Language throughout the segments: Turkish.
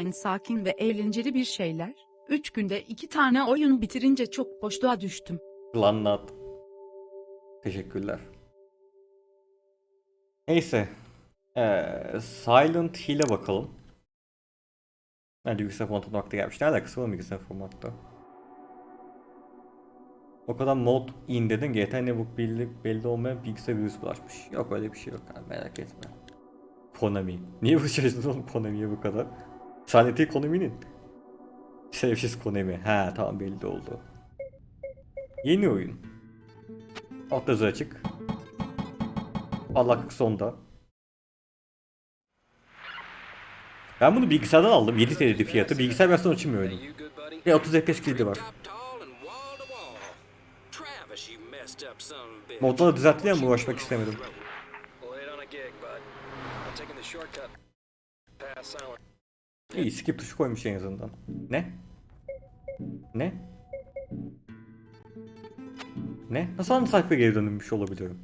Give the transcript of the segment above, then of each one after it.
yani sakin ve eğlenceli bir şeyler. Üç günde iki tane oyun bitirince çok boşluğa düştüm. Lanlat. Teşekkürler. Neyse. Ee, Silent Hill'e bakalım. Bence bilgisayar formatı vakti gelmiş. Ne alakası var bilgisayar formatta? O kadar mod in dedin GTA ne bu belli, belli olmayan bilgisayar virüs bulaşmış. Yok öyle bir şey yok abi merak etme. Konami. Niye bu şaşırdın oğlum Konami'ye bu kadar? Hill Konami'nin. Sevsiz Konami. Ha tamam belli oldu. Yeni oyun. Alt yazı açık. Parlaklık sonda. Ben bunu bilgisayardan aldım. 7 TL'di fiyatı. Bilgisayar versiyonu. You good, buddy? Ve 30 FPS kilidi var. Top tall and wall to wall. Travis, you messed up son of a bitch. Modları düzelttiler mi uğraşmak istemedim. Late on a gig, bud. I'm taking the shortcut. Past silent. İyi skip tuşu koymuş en azından. Ne? Ne? Ne? Nasıl ana sayfaya geri dönülmüş olabiliyorum?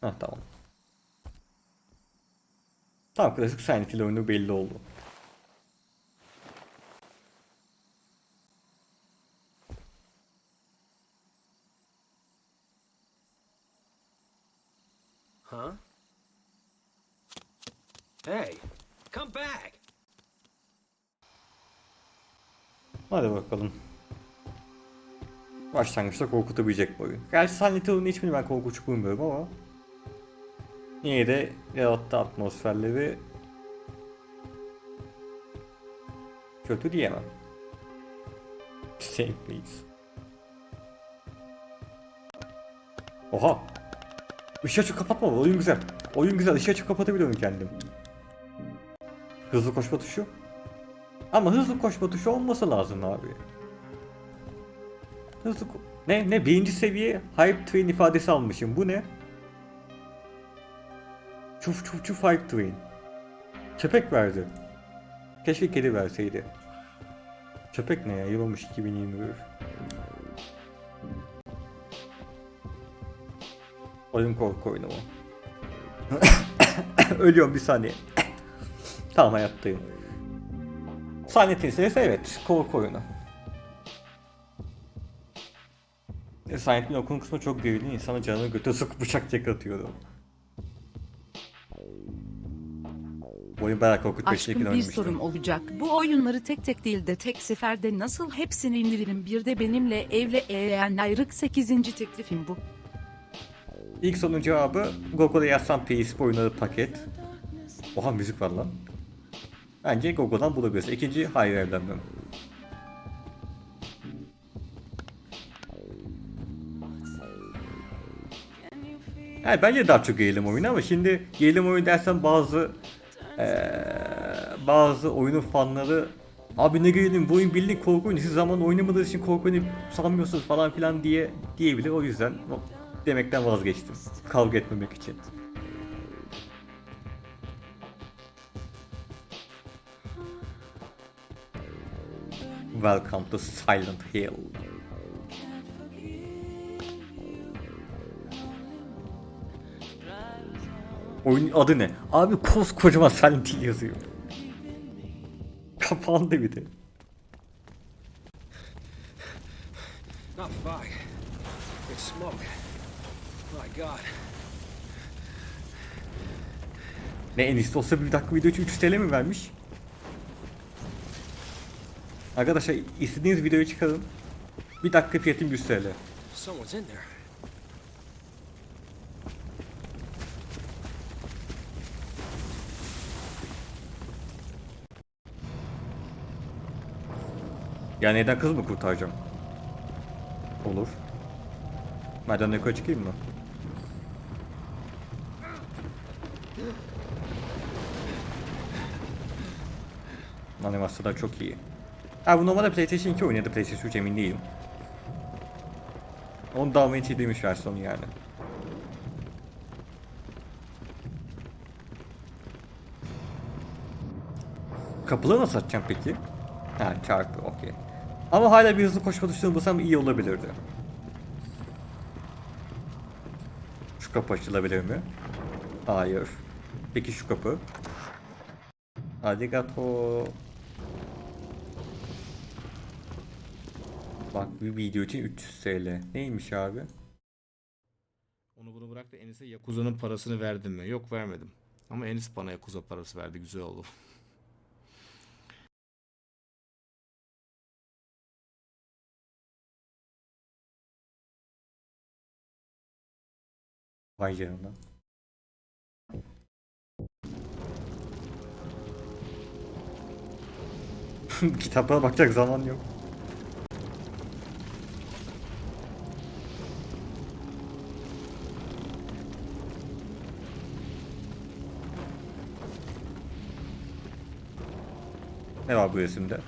Ha tamam. Tamam klasik Silent Hill oyunu belli oldu. Huh? Hey, come back. Hadi bakalım. Başlangıçta korkutabilecek bu oyun. Gerçi Silent Hill'in hiçbirini ben korkunç bulmuyorum ama yine de yarattı atmosferleri kötü diyemem. Same please. Oha! Işığı açıp kapatma oyun güzel. Oyun güzel ışığı açıp kapatabiliyorum kendim. Hızlı koşma tuşu. Ama hızlı koşma tuşu olması lazım abi. Ko- Ne ne birinci seviye Hype Train ifadesi almışım. Bu ne? Çuf çuf çuf Hype Train. Köpek verdi. Keşke kedi verseydi. Köpek ne ya? Yıl olmuş 2021. Oyun korku oyunu mu? Ölüyorum bir saniye. tamam hayattayım. Hill serisi evet korku oyunu. E, Hill okun kısmı çok gerilim insana canını götüre sokup bıçak tek atıyordu. Bu oyun bayağı şekilde Aşkım bir sorum olacak. Bu oyunları tek tek değil de tek seferde nasıl hepsini indiririm? Bir de benimle evle eğleyen ayrık 8. teklifim bu. İlk sorunun cevabı Google'da yazsam PSP oyunları paket. Oha müzik var lan. Bence Google'dan bulabilirsin. İkinci hayır evlenmem. Yani bence daha çok gerilim oyunu ama şimdi gerilim oyunu dersen bazı eee, bazı oyunun fanları abi ne gerilim bu oyun bildiğin korku oyunu siz zaman oynamadığınız için korku oyunu sanmıyorsunuz falan filan diye diyebilir o yüzden demekten vazgeçtim kavga etmemek için. Welcome to Silent Hill. Oyun adı ne? Abi koskocaman Silent Hill yazıyor. Kapandı bir de. Not fog. It's smoke. My God. Ne en iyisi olsa bir dakika video için 300 TL mi vermiş? Arkadaşlar istediğiniz videoyu çıkarın. Bir dakika fiyatım 100 TL. Someone's in there. Yani neden kız mı kurtaracağım? Olur. Merdiven yukarı çıkayım mı? Animasyonlar çok iyi. Ha bu normalde PlayStation 2 oynadı PlayStation 3 emin değilim. Onun daha demiş versiyonu yani. Kapıları nasıl açacağım peki? Ha çarpı okey. Ama hala bir hızlı koşma tuşuna basam iyi olabilirdi. Şu kapı açılabilir mi? Hayır. Peki şu kapı? Arigato. Bak bir video için 300 TL. Neymiş abi? Onu bunu bırak da Enis'e Yakuza'nın parasını verdim mi? Yok vermedim. Ama Enis bana Yakuza parası verdi. Güzel oldu. Vay canına. Kitaplara bakacak zaman yok. Ne var bu resimde?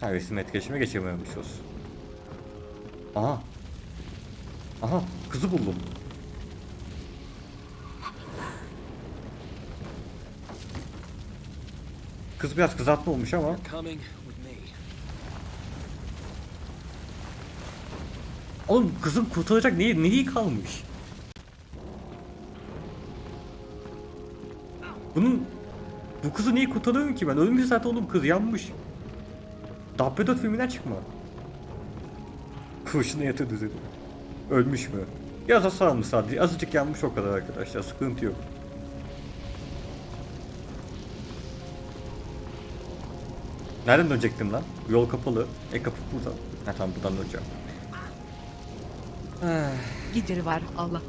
Ha resim etkileşime geçemiyormuşuz. Aha. Aha kızı buldum. Kız biraz kızartma olmuş ama. Oğlum kızın kurtaracak neyi, neyi kalmış? Bunun bu kızı niye kurtarıyorum ki ben? Ölmüş zaten oğlum kız yanmış. Dabbe 4 filminden çıkma. Kurşuna yatı düzeli. Ölmüş mü? Biraz hasar almış sadece. Azıcık yanmış o kadar arkadaşlar. Sıkıntı yok. Nereden dönecektim lan? Yol kapalı. E kapı burada. Ha tamam buradan döneceğim. Gideri var Allah.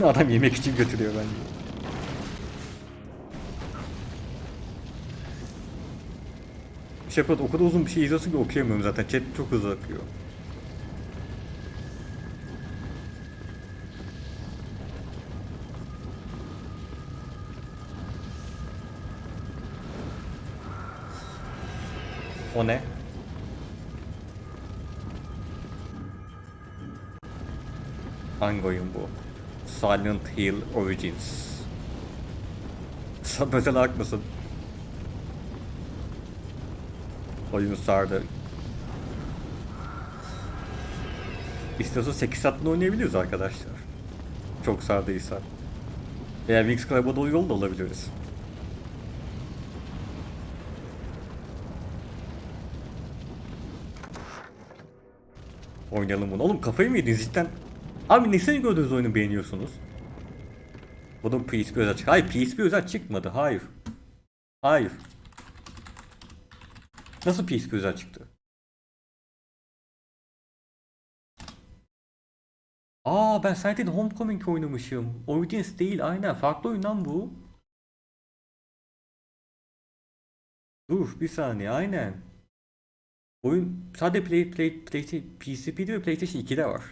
Adam yemek için götürüyor bence. Shepard o kadar uzun bir şey izliyorsun ki okuyamıyorum zaten. Chat çok hızlı akıyor. O ne? Hangi oyun bu? Silent Hill Origins. Sen mesela haklısın. Oyun sardı. İstiyorsa 8 saatinde oynayabiliriz arkadaşlar. Çok sardıysa. Veya Wings Club'a doğru yol da olabiliriz. Oynayalım bunu. Oğlum kafayı mı yediniz cidden? Abi nesini gördüğünüz oyunu beğeniyorsunuz? Bunun PSP özel çık. Hayır PSP özel çıkmadı. Hayır. Hayır. Nasıl PSP özel çıktı? Aa ben Hill Homecoming oynamışım. Origins değil aynen. Farklı oyun lan bu. Dur bir saniye aynen. Oyun sadece Play, Play, Play, PSP'de ve PlayStation 2'de var.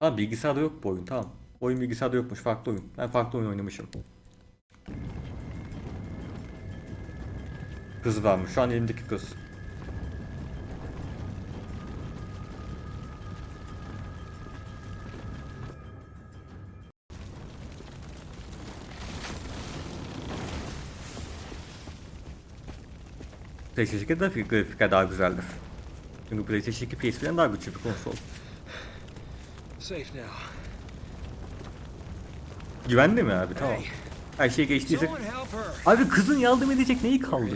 Tamam bilgisayarda yok bu oyun tamam. Oyun bilgisayarda yokmuş farklı oyun. Ben farklı oyun oynamışım. Kız varmış şu an elimdeki kız. PlayStation 2'de de grafikler daha güzeldir. Çünkü PlayStation 2 PSP'den daha güçlü bir konsol. Safe now. Güvenli mi abi? Tamam. Her şey geçtiyse... Abi kızın yardım edecek neyi kaldı?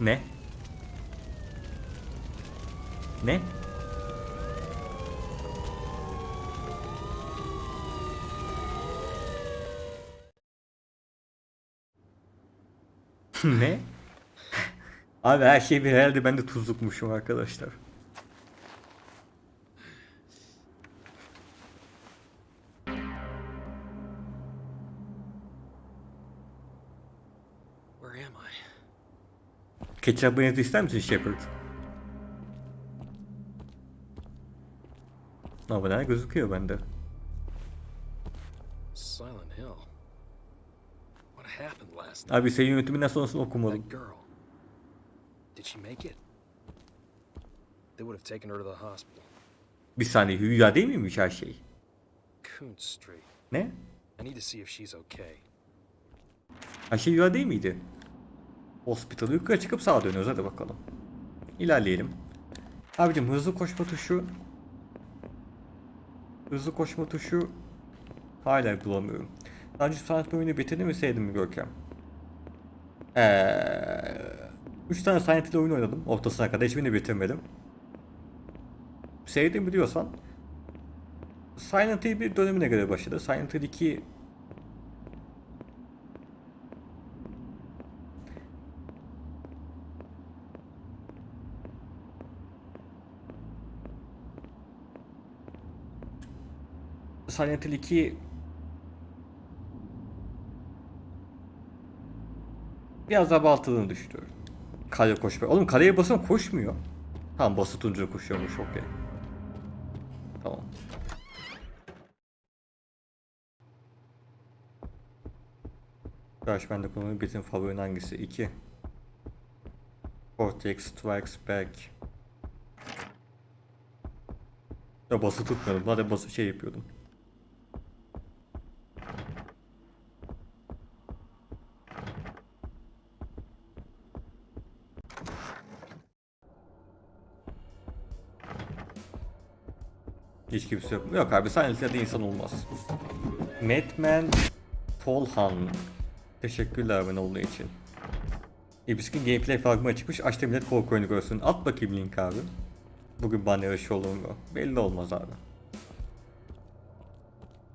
Ne? Ne? ne? Abi her şey bir herhalde ben de tuzlukmuşum arkadaşlar. Where am I? Ketçap mayonezi ister misin Shepard? Havadan gözüküyor bende. Silent Hill. What happened? Abi senin yönetiminden sonrasını okumadım. That girl. Did she make it? They would have taken her to the hospital. Bir saniye rüya değil miymiş her şey? Street. Ne? I need to see if she's okay. Her şey rüya değil miydi? Hospital'ı yukarı çıkıp sağa dönüyoruz hadi bakalım. İlerleyelim. Abicim hızlı koşma tuşu Hızlı koşma tuşu hala bulamıyorum. Daha önce Hill oyunu bitirdin mi sevdin mi Görkem? Eee 3 tane Silent Hill oyunu oynadım ortasına kadar hiçbirini bitirmedim. Sevdim mi diyorsan Silent Hill bir dönemine göre başladı. Silent Hill 2 Silent Hill 2 biraz abartıldığını düşünüyorum. Kale koşma. Oğlum kaleye basın koşmuyor. Tamam bası tutunca koşuyormuş okey. Tamam. Crash Bandicoott'un bizim favorin hangisi? 2 Cortex Strikes Back Ya bası tutmuyordum. Hadi bası şey yapıyordum. Hiç kimse yok. Yok abi Hill'de insan olmaz. Madman Folhan. Teşekkürler abone olduğu için. Ibiskin gameplay fragmanı çıkmış. Açtı millet korku oyunu görsün. At bakayım link abi. Bugün bana yarışı olur mu? Belli olmaz abi.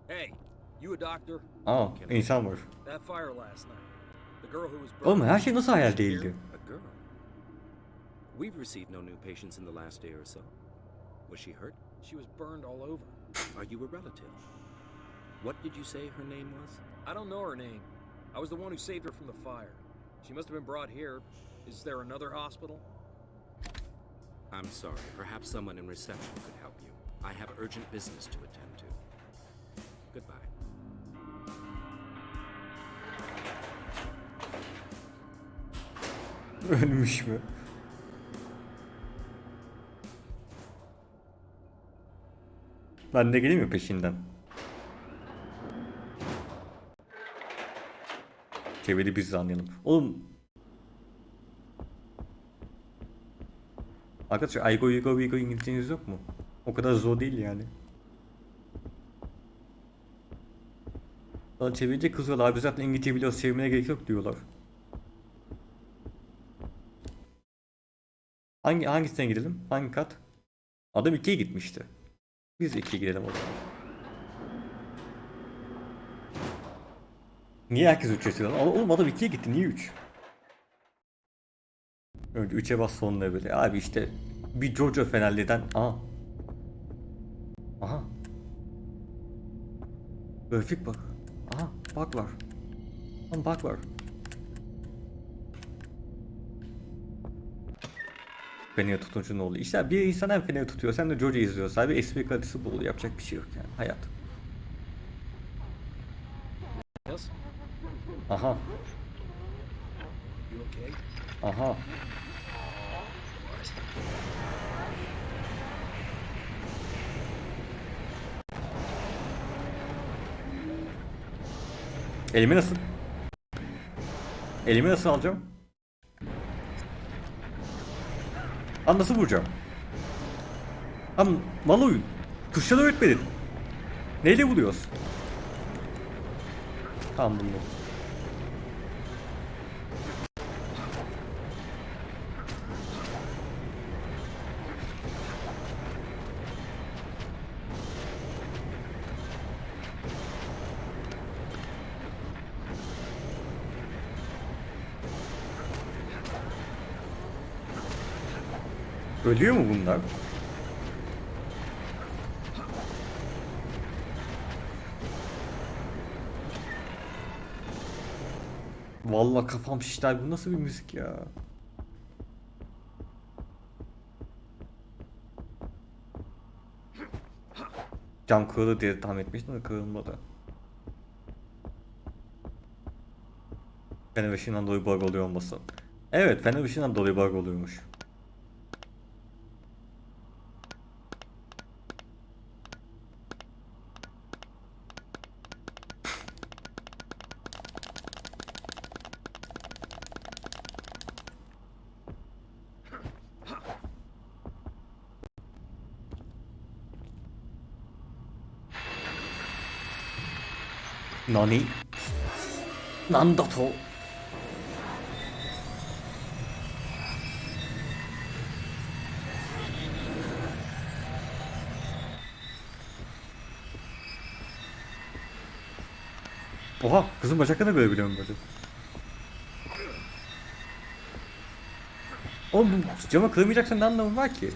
Hey, you a doctor? Aa insan var. That fire last night. The girl who was burned. Oğlum her şey nasıl hayal değildi? We've received no new patients in the last day or so. Was she hurt? She was burned all over. Are you a relative? What did you say her name was? I don't know her name. I was the one who saved her from the fire. She must have been brought here. Is there another hospital? I'm sorry. Perhaps someone in reception could help you. I have urgent business to attend to. Goodbye. Ölmüş mü? Ben de geleyim mi peşinden? Çeviri biz anlayalım. Oğlum. Arkadaşlar Aygo Yugo Vigo İngilizceniz yok mu? O kadar zor değil yani. Lan çevirince kızıyorlar. Abi zaten İngilizce biliyoruz çevirmeye gerek yok diyorlar. Hangi hangisine gidelim? Hangi kat? Adam 2'ye gitmişti. Biz 2'ye gidelim o zaman. Niye herkes 3'e çıktı? lan? Oğlum adam 2'ye gitti. Niye 3? Önce 3'e bas sonuna böyle. Abi işte bir Jojo Fenerli'den. Aha. Aha. Grafik bak. Aha bak var. Lan bak var. Fener tutuncu ne oluyor? İşte bir insan hem Fener tutuyor sen de Jojo izliyorsa abi espri kalitesi bu. Yapacak bir şey yok yani. Hayat. Yes? Aha. Aha. Elimi nasıl? Elimi nasıl alacağım? Lan nasıl vuracağım? Lan mal oyun. Tuşları öğretmedin. Neyle vuruyoruz? Tamam bunu. Ölüyor mu bunlar? Vallahi kafam şişti. Bu nasıl bir müzik ya? Cam kırıldı diye tahmin etmiştim de kırılmadı. Fener dolayı bug oluyor olmasın. Evet fener dolayı bug oluyormuş. Nani? Nandato. Oha kızın bacaklarını görebiliyorum böyle. Oğlum bu cama kırmayacaksan ne anlamı var ki?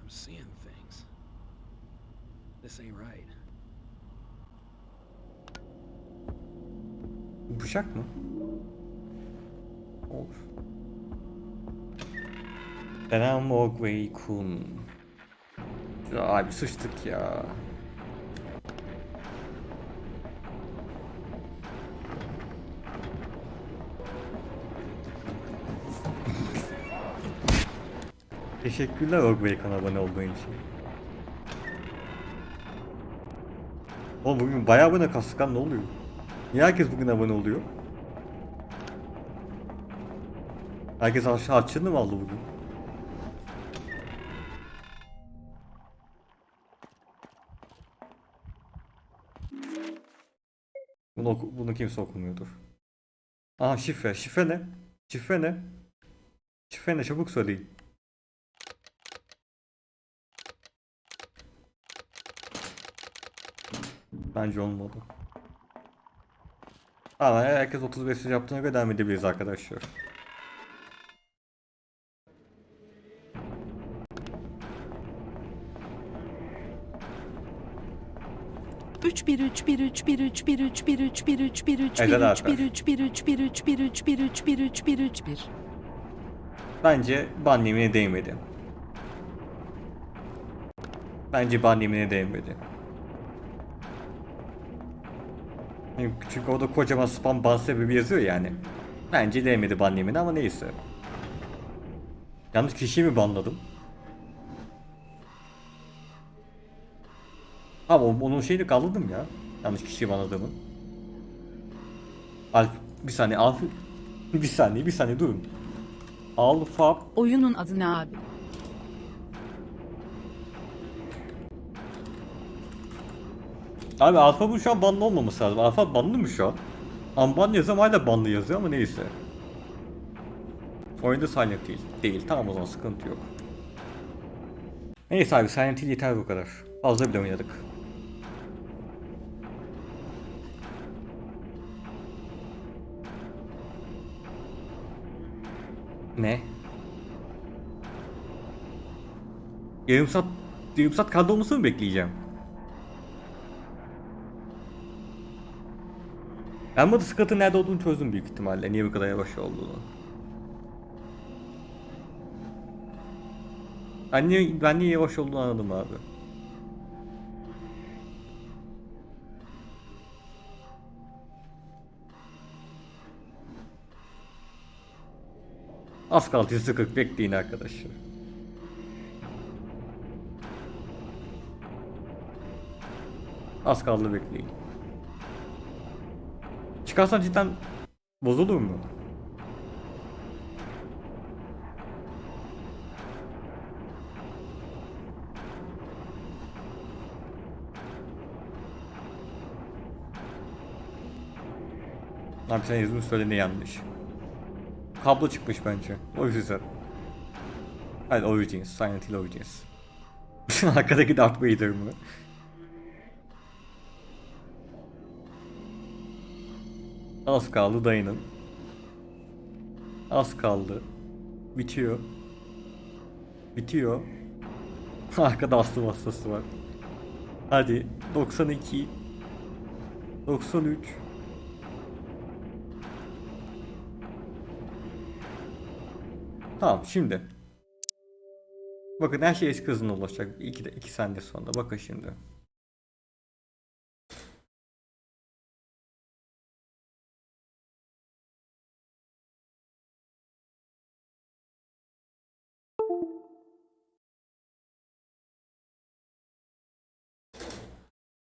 I'm seeing things. This ain't right. Bıçak mı? Olur. Selam Ogway Kun. Abi sıçtık ya. Teşekkürler Ogway Kun abone olduğun için. Oğlum bugün bayağı abone kastık ne oluyor? Niye herkes bugün abone oluyor? Herkes aşağı açığını mı aldı bugün? Bunu, oku- bunu kimse okumuyordur. Aha şifre. Şifre ne? Şifre ne? Şifre ne? Çabuk söyleyin. Bence olmadı. Tamam herkes 35 yaptığına göre devam edebiliriz arkadaşlar. Üç bir üç bir üç bir üç bir üç bir üç bir üç bir üç bir üç bir üç bir üç bir üç bir üç bir üç bir üç bir üç bir. Bence ban yemine değmedi. Bence ban yemine değmedi. Çünkü orada kocaman spam ban sebebi yazıyor yani. Bence değmedi ban yemine ama neyse. Yanlış kişiyi mi banladım? Ama onun şeyini kaldırdım ya. Yanlış kişiyi banladığımı. Alp bir saniye Alp bir saniye bir saniye durun. Alfa Oyunun adı ne abi? Abi Alfa bu şu an banlı olmaması lazım. Alfa banlı mı şu an? Amban yazıyor hala banlı yazıyor ama neyse. Oyunda Silent değil. Değil. Tamam o zaman sıkıntı yok. Neyse abi Silent Hill yeter bu kadar. Fazla bile oynadık. Ne? Yarım saat, yarım saat kaldı olmasını mı bekleyeceğim? Ben bu sıkıntı nerede olduğunu çözdüm büyük ihtimalle. Niye bu kadar yavaş olduğunu. Niye, ben niye yavaş olduğunu anladım abi. Az kaldı 140 bekleyin arkadaşlar. Az kaldı bekleyin. Çıkarsan cidden bozulur mu? Abi sen yazını söylediğin yanlış. Kablo çıkmış bence. O yüzden. Hayır Origins. Silent Hill Origins. Arkadaki Darth Vader mı? Az kaldı dayanın. Az kaldı. Bitiyor. Bitiyor. Arkada astım hastası var. Hadi 92 93 Tamam şimdi. Bakın her şey eski hızına ulaşacak. 2 2 saniye sonra. Bakın şimdi.